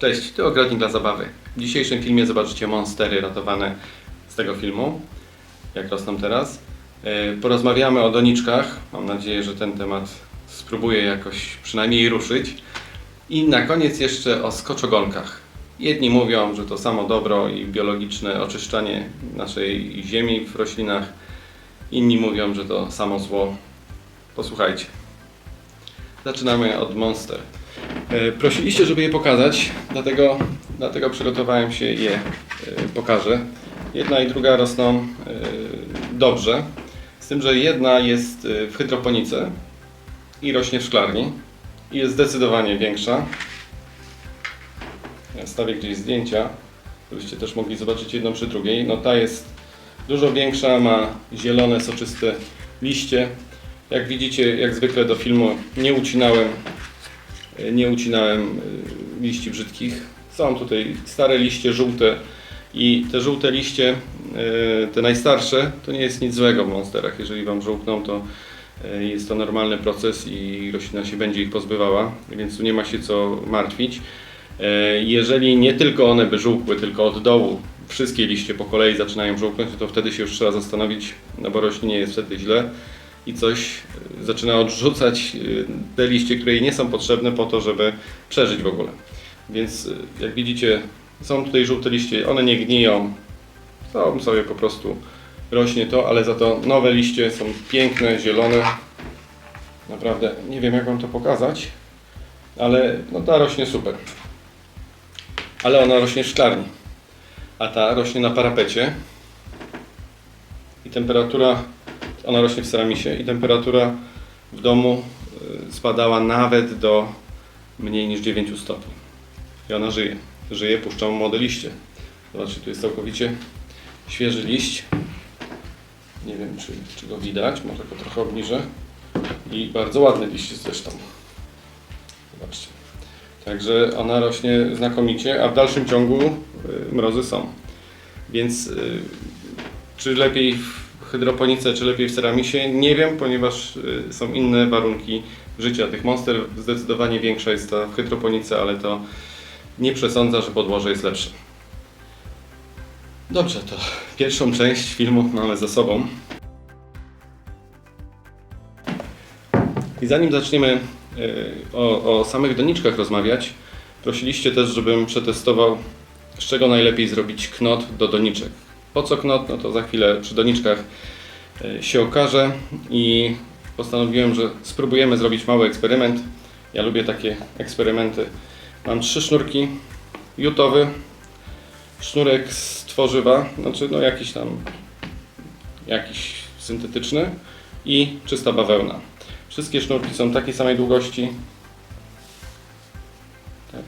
Cześć, tu Ogrodnik dla Zabawy. W dzisiejszym filmie zobaczycie monstery ratowane z tego filmu, jak rosną teraz. E, Porozmawiamy o doniczkach. Mam nadzieję, że ten temat spróbuję jakoś przynajmniej ruszyć. I na koniec jeszcze o skoczogonkach. Jedni mówią, że to samo dobro i biologiczne oczyszczanie naszej ziemi w roślinach. Inni mówią, że to samo zło. Posłuchajcie. Zaczynamy od monster. E, Prosiliście, żeby je pokazać, dlatego, dlatego przygotowałem się i je e, pokażę. Jedna i druga rosną e, dobrze, z tym, że jedna jest w hydroponice i rośnie w szklarni i jest zdecydowanie większa. Ja stawię gdzieś zdjęcia, żebyście też mogli zobaczyć jedną przy drugiej. No ta jest dużo większa, ma zielone, soczyste liście. Jak widzicie, jak zwykle do filmu nie ucinałem nie ucinałem y, liści brzydkich. Są tutaj stare liście, żółte i te żółte liście, y, te najstarsze, to nie jest nic złego w monsterach. Jeżeli Wam żółkną, to jest to normalny proces i roślina się będzie ich pozbywała, więc tu nie ma się co martwić. Jeżeli nie tylko one by żółkły, tylko od dołu wszystkie liście po kolei zaczynają żółknąć, to wtedy się już trzeba zastanowić, no bo roślinie jest wtedy źle i coś y, zaczyna odrzucać y, te liście, które jej nie są potrzebne po to, żeby przeżyć w ogóle. Więc y, jak widzicie, są tutaj żółte liście, one nie gniją, są sobie po prostu rośnie to, ale za to nowe liście są piękne, zielone. Naprawdę nie wiem jak Wam to pokazać, ale no ta rośnie super. Ale ona rośnie szklarni, a ta rośnie na parapecie i temperatura ona rośnie w ceramisie i temperatura w domu y, spadała nawet do mniej niż 9 stopni. I ona żyje. Żyje, puszczą młode liście. Zobaczcie, tu jest całkowicie świeży liść. Nie wiem, czy, czy go widać, może go trochę obniżę. I bardzo ładny liść zresztą. Zobaczcie. Także ona rośnie znakomicie, a w dalszym ciągu y, mrozy są. Więc y, czy lepiej hydroponice, czy lepiej w ceramisie? Nie wiem, ponieważ y, są inne warunki życia tych monster. Zdecydowanie większa jest ta w hydroponice, ale to nie przesądza, że podłoże jest lepsze. Dobrze, to pierwszą część filmu mamy za sobą. I zanim zaczniemy y, o, o samych doniczkach rozmawiać, prosiliście też, żebym przetestował, z czego najlepiej zrobić knot do doniczek. Po co knot? No to za chwilę przy doniczkach y, się okaże i postanowiłem, że spróbujemy zrobić mały eksperyment. Ja lubię takie eksperymenty. Mam trzy sznurki jutowy, sznurek z tworzywa, znaczy no jakiś tam jakiś syntetyczny i czysta bawełna. Wszystkie sznurki są takiej samej długości Tak.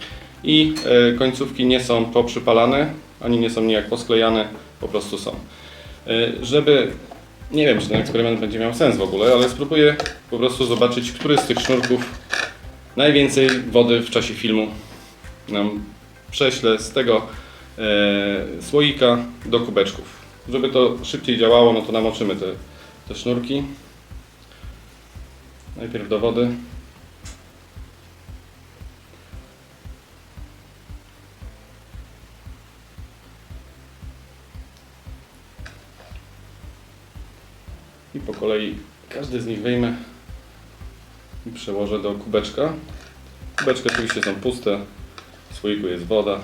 i e, końcówki nie są poprzypalane, ani nie są nijak posklejane, po prostu są. E, żeby, nie wiem czy ten eksperyment będzie miał sens w ogóle, ale spróbuję po prostu zobaczyć, który z tych sznurków najwięcej wody w czasie filmu nam prześlę z tego e, słoika do kubeczków. Żeby to szybciej działało, no to namoczymy te, te sznurki. Najpierw do wody. I po kolei każdy z nich wyjmę i przełożę do kubeczka. Kubeczki oczywiście są puste, w słoiku jest woda.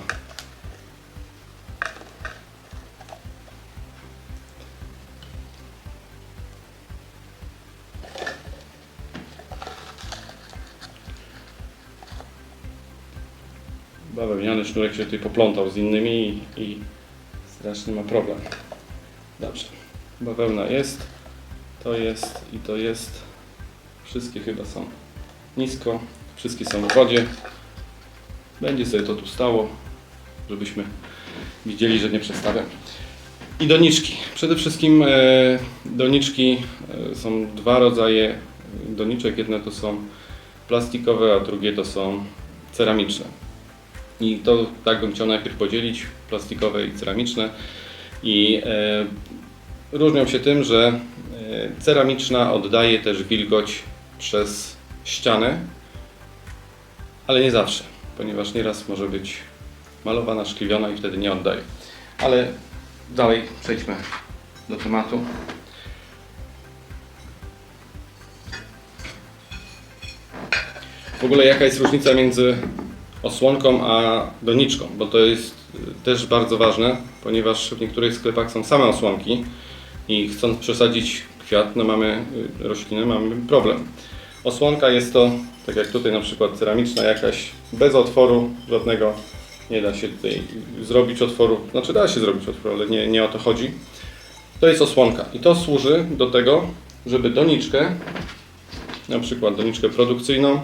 Bawełniany sznurek się tutaj poplątał z innymi i, i strasznie ma problem. Dobrze. Bawełna jest, to jest i to jest. Wszystkie chyba są nisko, wszystkie są w wodzie. Będzie sobie to tu stało, żebyśmy widzieli, że nie przestawiam. I doniczki. Przede wszystkim e, doniczki e, są dwa rodzaje doniczek. Jedne to są plastikowe, a drugie to są ceramiczne. I to tak bym chciał najpierw podzielić, plastikowe i ceramiczne. I e, różnią się tym, że ceramiczna oddaje też wilgoć przez ścianę, ale nie zawsze, ponieważ nieraz może być malowana, szkliwiona i wtedy nie oddaje. Ale dalej przejdźmy do tematu. W ogóle jaka jest różnica między osłonką a doniczką, bo to jest y, też bardzo ważne, ponieważ w niektórych sklepach są same osłonki i chcąc przesadzić kwiat, no mamy y, roślinę, mamy problem. Osłonka jest to, tak jak tutaj na przykład ceramiczna jakaś, bez otworu żadnego, nie da się tutaj zrobić otworu, znaczy da się zrobić otwór, ale nie, nie o to chodzi. To jest osłonka i to służy do tego, żeby doniczkę, na przykład doniczkę produkcyjną,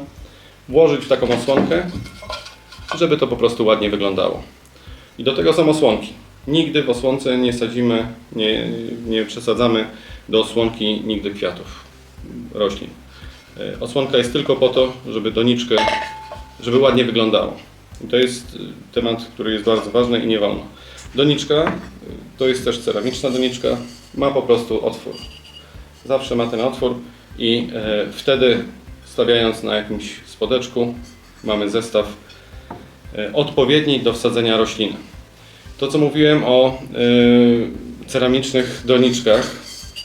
włożyć w taką osłonkę, żeby to po prostu ładnie wyglądało. I do tego są osłonki. Nigdy w osłonce nie sadzimy, nie, nie przesadzamy do osłonki nigdy kwiatów, roślin. E, Osłonka jest tylko po to, żeby doniczkę, żeby ładnie wyglądało. I to jest e, temat, który jest bardzo ważny i nie wolno. Doniczka, e, to jest też ceramiczna doniczka, ma po prostu otwór. Zawsze ma ten otwór i wtedy stawiając na jakimś spodeczku mamy zestaw odpowiedni do wsadzenia rośliny. To co mówiłem o ceramicznych doniczkach,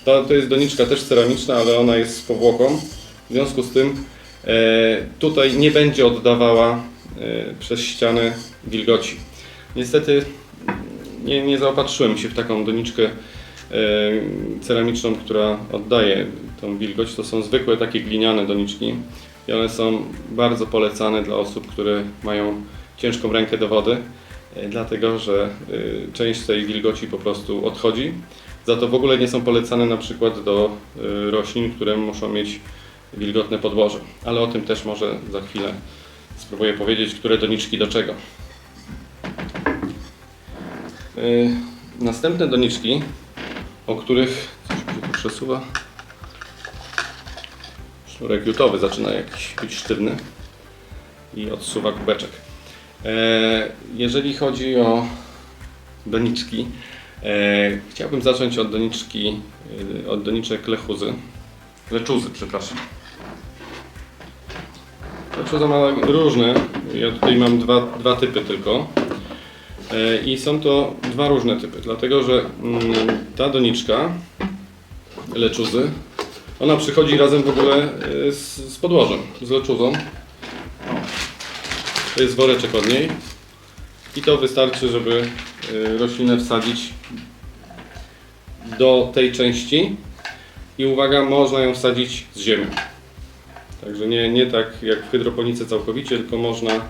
to, to jest doniczka też ceramiczna, ale ona jest z powłoką. W związku z tym e, tutaj nie będzie oddawała e, przez ścianę wilgoci. Niestety nie, nie zaopatrzyłem się w taką doniczkę e, ceramiczną, która oddaje tą wilgoć. To są zwykłe takie gliniane doniczki i one są bardzo polecane dla osób, które mają ciężką rękę do wody, dlatego że część tej wilgoci po prostu odchodzi. Za to w ogóle nie są polecane na przykład do e, roślin, które muszą mieć wilgotne podłoże. Ale o tym też może za chwilę spróbuję powiedzieć, które doniczki do czego. Y, Następne doniczki, o których coś się przesuwa. Sznurek jutowy zaczyna jakiś być sztywny i odsuwa kubeczek. E, Jeżeli chodzi o doniczki, chciałbym zacząć od doniczki, y, od doniczek lechuzy. Leczuzy, przepraszam. Leczuza ma różne. Ja tutaj mam dwa, dwa typy tylko. E, I są to dwa różne typy, dlatego że mm, ta doniczka leczuzy, ona przychodzi razem w ogóle e, z, z podłożem, z leczuzą. To jest woreczek od niej i to wystarczy, żeby e, roślinę wsadzić do tej części i uwaga, można ją wsadzić z ziemią. Także nie, nie tak jak w hydroponice całkowicie, tylko można e,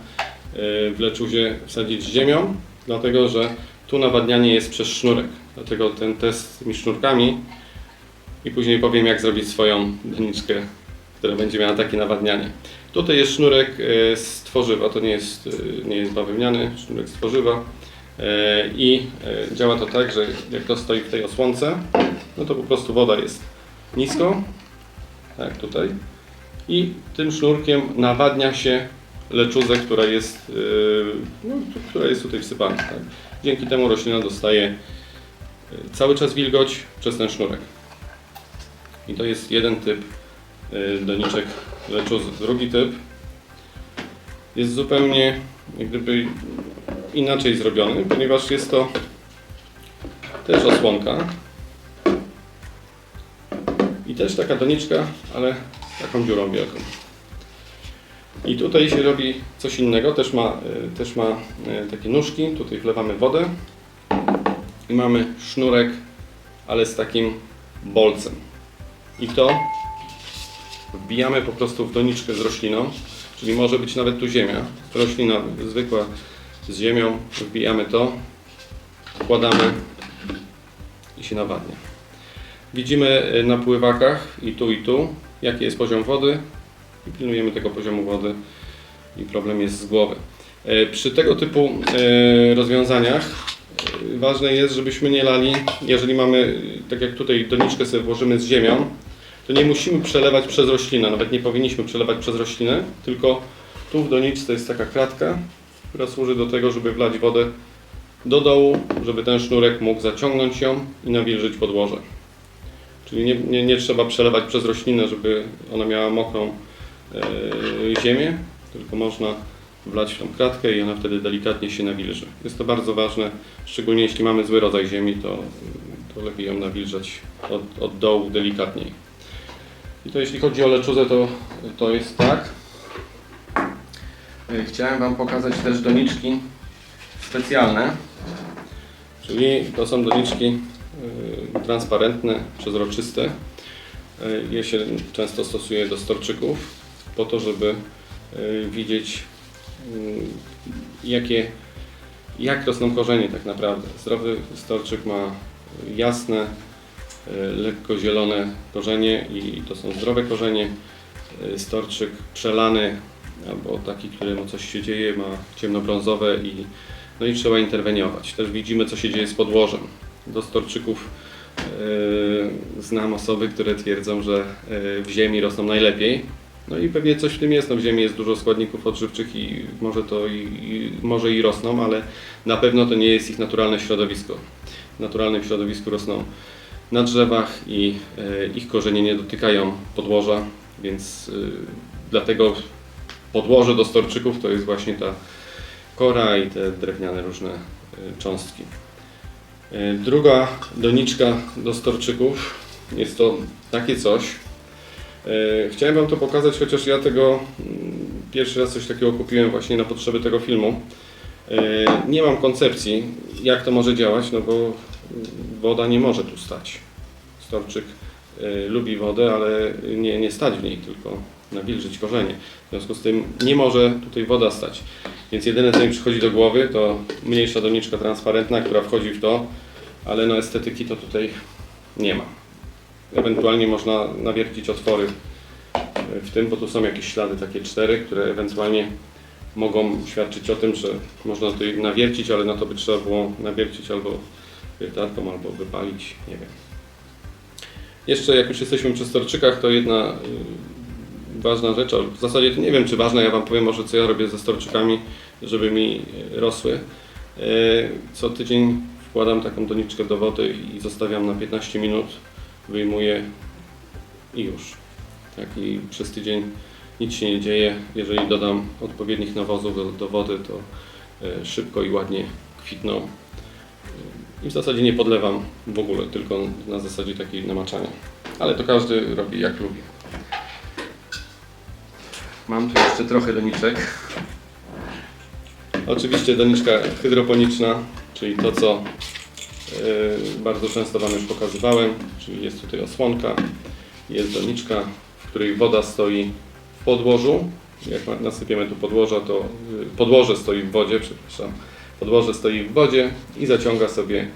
w leczuzie wsadzić z ziemią, dlatego że tu nawadnianie jest przez sznurek. Dlatego ten test z tymi sznurkami i później powiem jak zrobić swoją doniczkę, która będzie miała takie nawadnianie. Tutaj jest sznurek e, z tworzywa, to nie jest, e, nie jest bawełniany, sznurek z tworzywa E, i działa to tak, że jak to stoi w tej osłonce, no to po prostu woda jest nisko, tak tutaj, i tym sznurkiem nawadnia się leczuzę, która jest, no, która jest tutaj wsypana. Tak? Dzięki temu roślina dostaje cały czas wilgoć przez ten sznurek. I to jest jeden typ doniczek leczuzy. Drugi typ jest zupełnie jak gdyby inaczej zrobiony, ponieważ jest to też osłonka i też taka doniczka, ale taką dziurą wielką. I tutaj się robi coś innego, też ma, y, też ma y, takie nóżki, tutaj wlewamy wodę i mamy sznurek, ale z takim bolcem. I to wbijamy po prostu w doniczkę z rośliną, czyli może być nawet tu ziemia, roślina zwykła z ziemią, wbijamy to, wkładamy i się nawadnia. Widzimy y, na pływakach i tu i tu, jaki jest poziom wody i pilnujemy tego poziomu wody i problem jest z głowy. E, Przy tego typu e, rozwiązaniach ważne jest, żebyśmy nie lali, jeżeli mamy, tak jak tutaj doniczkę sobie włożymy z ziemią, to nie musimy przelewać przez roślinę, nawet nie powinniśmy przelewać przez roślinę, tylko tu w doniczce jest taka kratka, która służy do tego, żeby wlać wodę do dołu, żeby ten sznurek mógł zaciągnąć ją i nawilżyć podłoże. Czyli nie, nie, nie trzeba przelewać przez roślinę, żeby ona miała mokrą e, ziemię, tylko można wlać w tą kratkę i ona wtedy delikatnie się nawilży. Jest to bardzo ważne, szczególnie jeśli mamy zły rodzaj ziemi, to, to lepiej ją nawilżać od, od dołu delikatniej. I to jeśli chodzi o leczuzę, to, to jest tak. E, Chciałem Wam pokazać też doniczki specjalne, czyli to są doniczki y, transparentne, przezroczyste. Y, Je się często stosuje do storczyków po to, żeby widzieć y, jakie, jak rosną korzenie tak naprawdę. Zdrowy storczyk ma jasne, lekko zielone korzenie i to są zdrowe korzenie. Y, Storczyk przelany albo taki, któremu coś się dzieje, ma ciemnobrązowe i, no i trzeba interweniować. Też widzimy, co się dzieje z podłożem. Do storczyków yy, znam osoby, które twierdzą, że yy, w ziemi rosną najlepiej. No i pewnie coś w tym jest. No w ziemi jest dużo składników odżywczych i może to i, i, może i rosną, ale na pewno to nie jest ich naturalne środowisko. W naturalnym środowisku rosną na drzewach i yy, ich korzenie nie dotykają podłoża, więc yy, dlatego podłoże do storczyków to jest właśnie ta kora i te drewniane różne y, cząstki. Druga doniczka do storczyków jest to takie coś. Chciałem Wam to pokazać, chociaż ja tego mm, pierwszy raz coś takiego kupiłem właśnie na potrzeby tego filmu. Nie mam koncepcji, jak to może działać, no bo mm, woda nie może tu stać. Storczyk y, lubi wodę, ale nie, nie stać w niej, tylko nawilżyć korzenie. W związku z tym nie może tutaj woda stać. Więc jedyne co mi przychodzi do głowy to mniejsza doniczka transparentna, która wchodzi w to, ale no estetyki to tutaj nie ma. Ewentualnie można nawiercić otwory w tym, bo tu są jakieś ślady takie cztery, które ewentualnie mogą świadczyć o tym, że można tutaj nawiercić, ale na to by trzeba było nawiercić albo wiertarką, albo wypalić, nie wiem. Jeszcze jak już jesteśmy przy storczykach, to jedna y, ważna rzecz, w zasadzie nie wiem czy ważna, ja Wam powiem może co ja robię ze storczykami, żeby mi y, rosły. Y, Co tydzień wkładam taką doniczkę do wody i zostawiam na 15 minut, wyjmuję i już. Tak i przez tydzień nic się nie dzieje. Jeżeli dodam odpowiednich nawozów do, do wody, to szybko i ładnie kwitną. I w zasadzie nie podlewam w ogóle, tylko na zasadzie takiej namaczania. Ale to każdy robi jak lubi. Mam tu jeszcze trochę doniczek. Oczywiście doniczka hydroponiczna, czyli to co yy, bardzo często Wam już pokazywałem, czyli jest tutaj osłonka, jest doniczka, w której woda stoi w podłożu. Jak nasypiemy tu podłoża, to yy, podłoże stoi w wodzie, przepraszam. Podłoże stoi w wodzie i zaciąga sobie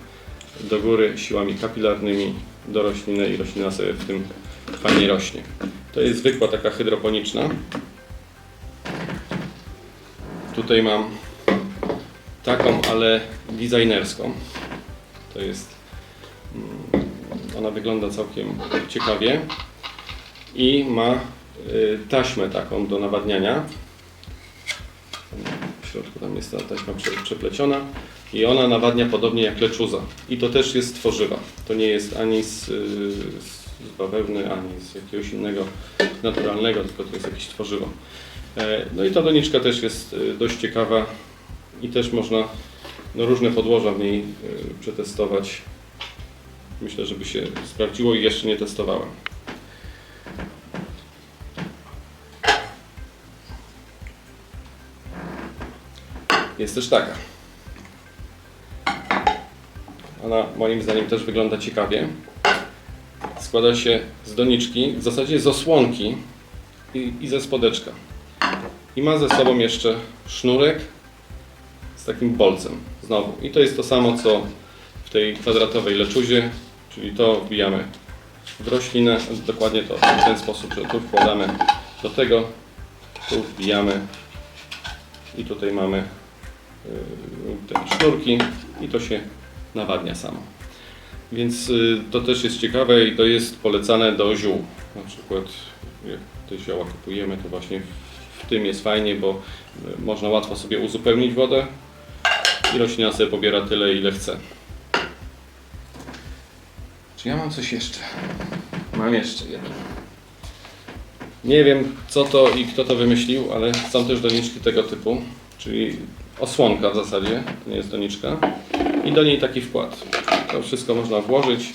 do góry siłami kapilarnymi do rośliny i roślina sobie w tym fajnie rośnie. To jest zwykła taka hydroponiczna. Tutaj mam taką, ale designerską. To jest. mm, Ona wygląda całkiem ciekawie i ma y, taśmę taką do nawadniania. Środku tam jest ta taśma prze- przepleciona i ona nawadnia podobnie jak leczuza. I to też jest tworzywa. To nie jest ani z, y, z bawełny, ani z jakiegoś innego naturalnego, tylko to jest jakieś tworzywo. E, No i ta doniczka też jest y, dość ciekawa i też można no, różne podłoża w niej y, przetestować. Myślę, żeby się sprawdziło i jeszcze nie testowałem. Jest też taka. Ona moim zdaniem też wygląda ciekawie. Składa się z doniczki, w zasadzie z osłonki i, i ze spodeczka. I ma ze sobą jeszcze sznurek z takim bolcem znowu. I to jest to samo co w tej kwadratowej leczuzie, czyli to wbijamy w roślinę, dokładnie to w ten sposób, że tu wkładamy do tego, tu wbijamy i tutaj mamy te sznurki i to się nawadnia samo. Więc y, to też jest ciekawe i to jest polecane do ziół. Na przykład jak te zioła kupujemy, to właśnie w, w tym jest fajnie, bo y, można łatwo sobie uzupełnić wodę i roślina sobie pobiera tyle, ile chce. Czy ja mam coś jeszcze? Mam jeszcze jedno. Nie wiem co to i kto to wymyślił, ale są też doniczki tego typu, czyli osłonka w zasadzie, to nie jest doniczka i do niej taki wkład. To wszystko można włożyć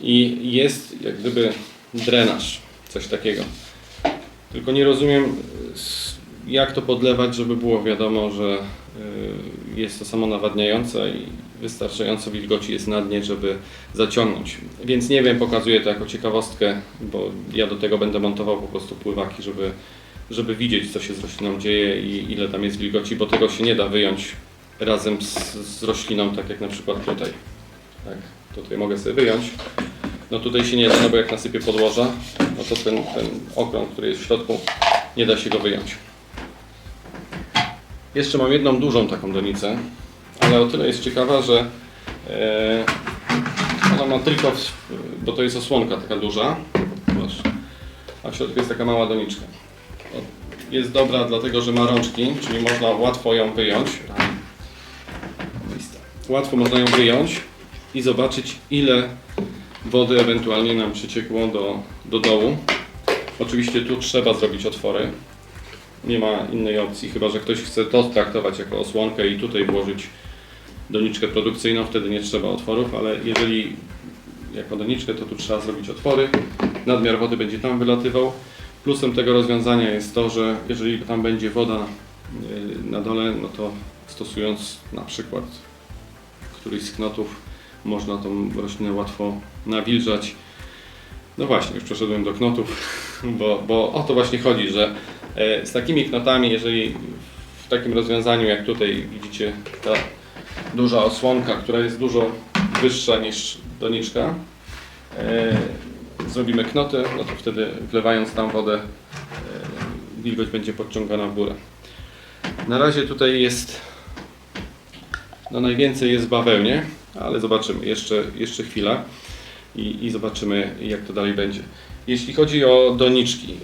i jest jak gdyby drenaż, coś takiego. Tylko nie rozumiem jak to podlewać, żeby było wiadomo, że y, jest to samo nawadniające i wystarczająco wilgoci jest na dnie, żeby zaciągnąć. Więc nie wiem, pokazuję to jako ciekawostkę, bo ja do tego będę montował po prostu pływaki, żeby, żeby widzieć, co się z rośliną dzieje i ile tam jest wilgoci, bo tego się nie da wyjąć razem z, z rośliną, tak jak na przykład tutaj. Tak, tutaj mogę sobie wyjąć. No tutaj się nie da, no bo jak nasypię podłoża, no to ten, ten okrąg, który jest w środku, nie da się go wyjąć. Jeszcze mam jedną dużą taką donicę, ale o tyle jest ciekawa, że e, ona ma tylko, w, bo to jest osłonka taka duża, a w środku jest taka mała doniczka. Jest dobra dlatego, że ma rączki, czyli można łatwo ją wyjąć. Łatwo można ją wyjąć i zobaczyć ile wody ewentualnie nam przyciekło do, do dołu. Oczywiście tu trzeba zrobić otwory. Nie ma innej opcji, chyba że ktoś chce to traktować jako osłonkę i tutaj włożyć doniczkę produkcyjną, wtedy nie trzeba otworów, ale jeżeli jako doniczkę, to tu trzeba zrobić otwory. Nadmiar wody będzie tam wylatywał. Plusem tego rozwiązania jest to, że jeżeli tam będzie woda yy, na dole, no to stosując na przykład któryś z knotów, można tą roślinę łatwo nawilżać. No właśnie, już przeszedłem do knotów, bo, bo o to właśnie chodzi, że e, z takimi knotami, jeżeli w takim rozwiązaniu jak tutaj widzicie ta duża osłonka, która jest dużo wyższa niż doniczka, e, zrobimy knoty, no to wtedy wlewając tam wodę e, wilgoć będzie podciągana w górę. Na razie tutaj jest no najwięcej jest bawełnie, ale zobaczymy jeszcze, jeszcze chwila i, i zobaczymy jak to dalej będzie. Jeśli chodzi o doniczki,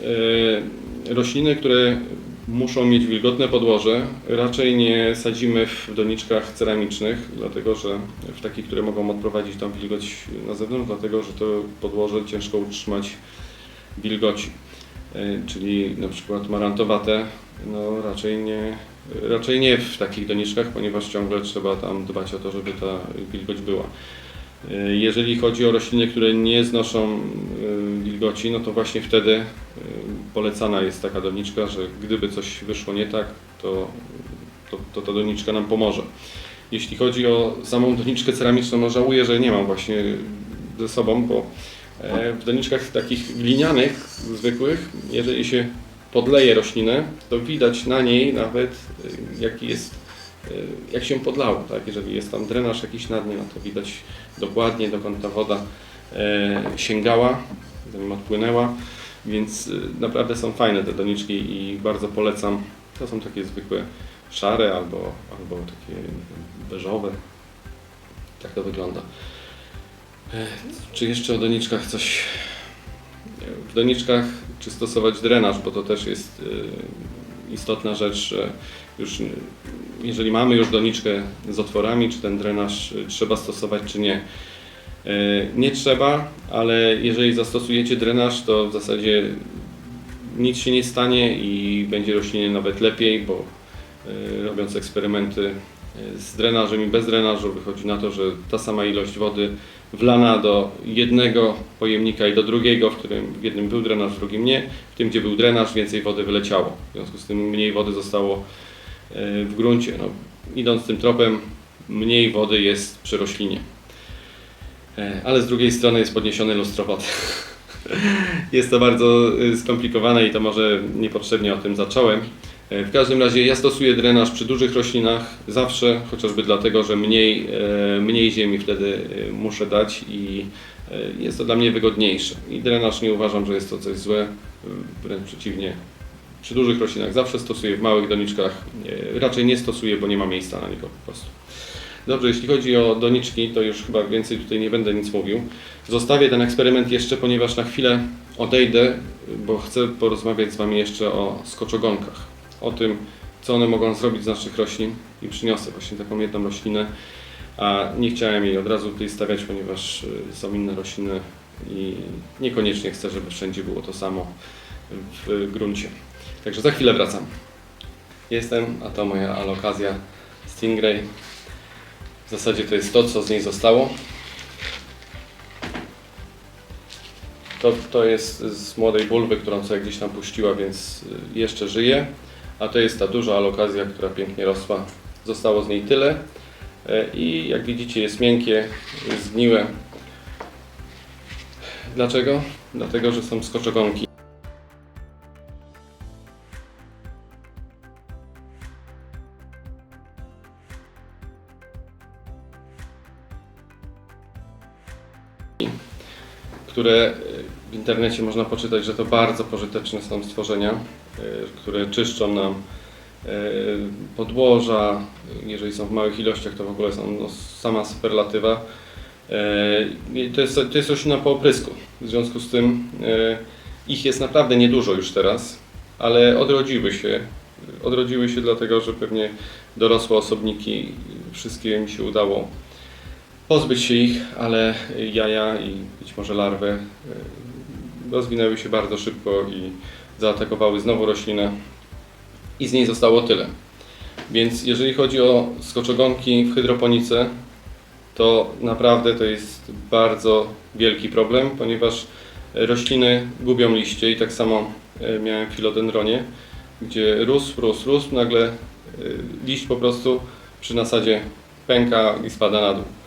e, rośliny, które muszą mieć wilgotne podłoże, raczej nie sadzimy w doniczkach ceramicznych, dlatego że w takich, które mogą odprowadzić tam wilgoć na zewnątrz, dlatego że to podłoże ciężko utrzymać wilgoci. E, Czyli na przykład marantowate, no raczej nie, raczej nie w takich doniczkach, ponieważ ciągle trzeba tam dbać o to, żeby ta wilgoć była. E, Jeżeli chodzi o rośliny, które nie znoszą e, wilgoci, no to właśnie wtedy polecana jest taka doniczka, że gdyby coś wyszło nie tak, to, to, to ta doniczka nam pomoże. Jeśli chodzi o samą doniczkę ceramiczną, no żałuję, że nie mam właśnie ze sobą, bo e, w doniczkach takich glinianych, zwykłych, jeżeli się podleje roślinę, to widać na niej nawet e, jaki jest, e, jak się podlało, tak? Jeżeli jest tam drenaż jakiś na dnie, no to widać dokładnie dokąd ta woda sięgała, zanim odpłynęła, więc e, naprawdę są fajne te doniczki i bardzo polecam. To są takie zwykłe szare albo, albo takie beżowe. Tak to wygląda. E, Czy jeszcze o doniczkach coś? W doniczkach czy stosować drenaż, bo to też jest e, istotna rzecz, już jeżeli mamy już doniczkę z otworami, czy ten drenaż e, trzeba stosować, czy nie. E, Nie trzeba, ale jeżeli zastosujecie drenaż, to w zasadzie nic się nie stanie i będzie roślinie nawet lepiej, bo e, robiąc eksperymenty e, z drenażem i bez drenażu wychodzi na to, że ta sama ilość wody wlana do jednego pojemnika i do drugiego, w którym w jednym był drenaż, w drugim nie, w tym gdzie był drenaż więcej wody wyleciało. W związku z tym mniej wody zostało w gruncie. No, idąc tym tropem mniej wody jest przy roślinie. E, Ale z drugiej strony jest podniesione lustro wody. Jest to bardzo y, skomplikowane i to może niepotrzebnie o tym zacząłem. E, W każdym razie ja stosuję drenaż przy dużych roślinach zawsze, chociażby dlatego, że mniej, e, mniej ziemi wtedy muszę dać i jest to dla mnie wygodniejsze. I drenaż nie uważam, że jest to coś złe, wręcz przeciwnie. Przy dużych roślinach zawsze stosuję, w małych doniczkach raczej nie stosuję, bo nie ma miejsca na niego po prostu. Dobrze, jeśli chodzi o doniczki, to już chyba więcej tutaj nie będę nic mówił. Zostawię ten eksperyment jeszcze, ponieważ na chwilę odejdę, bo chcę porozmawiać z Wami jeszcze o skoczogonkach. O tym, co one mogą zrobić z naszych roślin i przyniosę właśnie taką jedną roślinę, a nie chciałem jej od razu tutaj stawiać, ponieważ y, są inne rośliny i niekoniecznie chcę, żeby wszędzie było to samo. w gruncie. Także za chwilę wracam. Jestem, a to moja alokazja Stingray. W zasadzie to jest to, co z niej zostało. To, to jest z młodej bulwy, którą sobie gdzieś tam puściła, więc y, jeszcze żyje. A to jest ta duża alokazja, która pięknie rosła. Zostało z niej tyle. E, I jak widzicie jest miękkie, zgniłe. Dlaczego? Dlatego, że są skoczogonki. Które e, w internecie można poczytać, że to bardzo pożyteczne są stworzenia, e, które czyszczą nam e, podłoża. Jeżeli są w małych ilościach, to w ogóle są no, sama superlatywa. To jest, to jest roślina po oprysku. W związku z tym ich jest naprawdę niedużo już teraz, ale odrodziły się. Odrodziły się dlatego, że pewnie dorosłe osobniki, wszystkie mi się udało pozbyć się ich, ale jaja i być może larwy y, rozwinęły się bardzo szybko i zaatakowały znowu roślinę i z niej zostało tyle. Więc jeżeli chodzi o skoczogonki w hydroponice, to naprawdę to jest bardzo wielki problem, ponieważ rośliny gubią liście i tak samo e, miałem w filodendronie, gdzie rósł, rósł, rósł, nagle e, liść po prostu przy nasadzie pęka i spada na dół.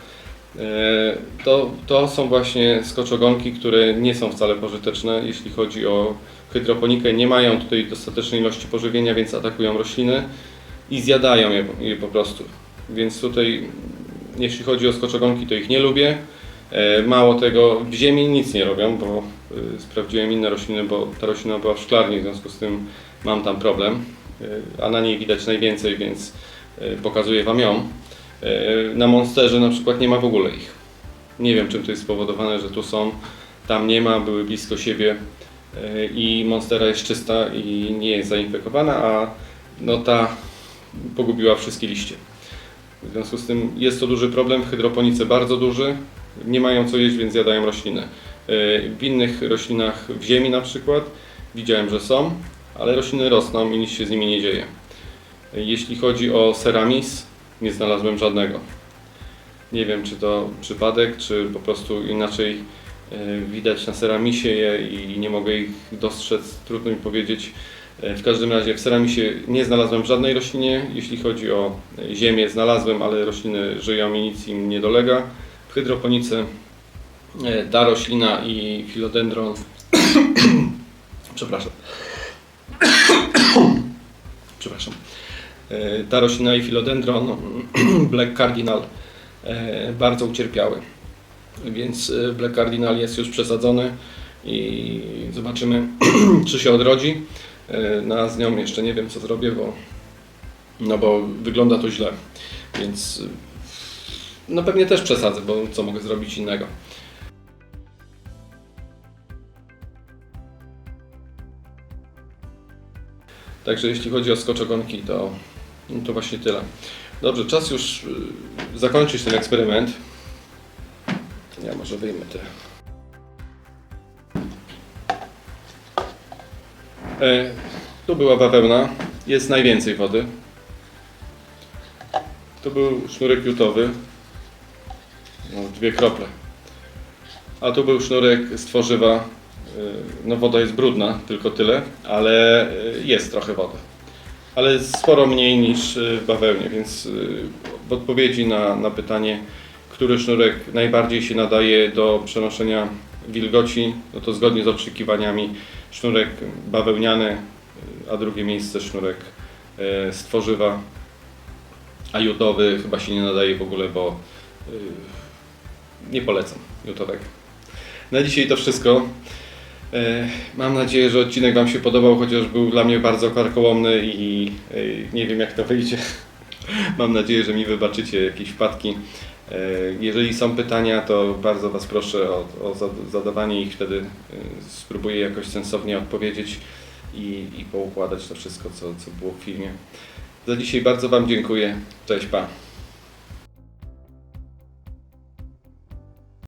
E, To, to są właśnie skoczogonki, które nie są wcale pożyteczne, jeśli chodzi o hydroponikę. Nie mają tutaj dostatecznej ilości pożywienia, więc atakują rośliny i zjadają je, je po prostu. Więc tutaj, jeśli chodzi o skoczogonki, to ich nie lubię. E, Mało tego, w ziemi nic nie robią, bo y, sprawdziłem inne rośliny, bo ta roślina była w szklarni, w związku z tym mam tam problem, a na niej widać najwięcej, więc pokazuję Wam ją. E, Na Monsterze na przykład nie ma w ogóle ich. Nie wiem czym to jest spowodowane, że tu są, tam nie ma, były blisko siebie e, i Monstera jest czysta i nie jest zainfekowana, a no ta pogubiła wszystkie liście. W związku z tym jest to duży problem w hydroponice, bardzo duży. Nie mają co jeść, więc jadają rośliny. E, W innych roślinach w ziemi na przykład widziałem, że są, ale rośliny rosną i nic się z nimi nie dzieje. Jeśli chodzi o ceramis, nie znalazłem żadnego. Nie wiem, czy to przypadek, czy po prostu inaczej e, widać na ceramisie je i nie mogę ich dostrzec, trudno mi powiedzieć. E, W każdym razie w ceramisie nie znalazłem żadnej roślinie. Jeśli chodzi o e, ziemię, znalazłem, ale rośliny żyją i nic im nie dolega. W hydroponice ta roślina i filodendron. Przepraszam. Przepraszam. E, Ta roślina i filodendron Black Cardinal e, bardzo ucierpiały. Więc e, Black Cardinal jest już przesadzony i zobaczymy, czy się odrodzi. No z nią jeszcze nie wiem, co zrobię, bo, no bo wygląda to źle. Więc no pewnie też przesadzę, bo co mogę zrobić innego. Także jeśli chodzi o skoczogonki, to, no to właśnie tyle. Dobrze, czas już y, zakończyć ten eksperyment. Ja może wyjmę te. E, tu była bawełna, jest najwięcej wody. Tu był sznurek jutowy, no, dwie krople. A tu był sznurek z tworzywa. Y, No woda jest brudna, tylko tyle, ale y, jest trochę wody. Ale sporo mniej niż y, w bawełnie, więc y, w odpowiedzi na, na pytanie, który sznurek najbardziej się nadaje do przenoszenia wilgoci, no to zgodnie z oczekiwaniami sznurek bawełniany, y, a drugie miejsce sznurek z tworzywa, a jutowy chyba się nie nadaje w ogóle, bo nie polecam jutowego. Na dzisiaj to wszystko. E, Mam nadzieję, że odcinek Wam się podobał, chociaż był dla mnie bardzo karkołomny i e, nie wiem jak to wyjdzie. Mam nadzieję, że mi wybaczycie jakieś wpadki. E, Jeżeli są pytania, to bardzo Was proszę o, o zad- zadawanie ich, wtedy spróbuję jakoś sensownie odpowiedzieć i, i poukładać to wszystko, co, co było w filmie. Za dzisiaj bardzo Wam dziękuję. Cześć, pa.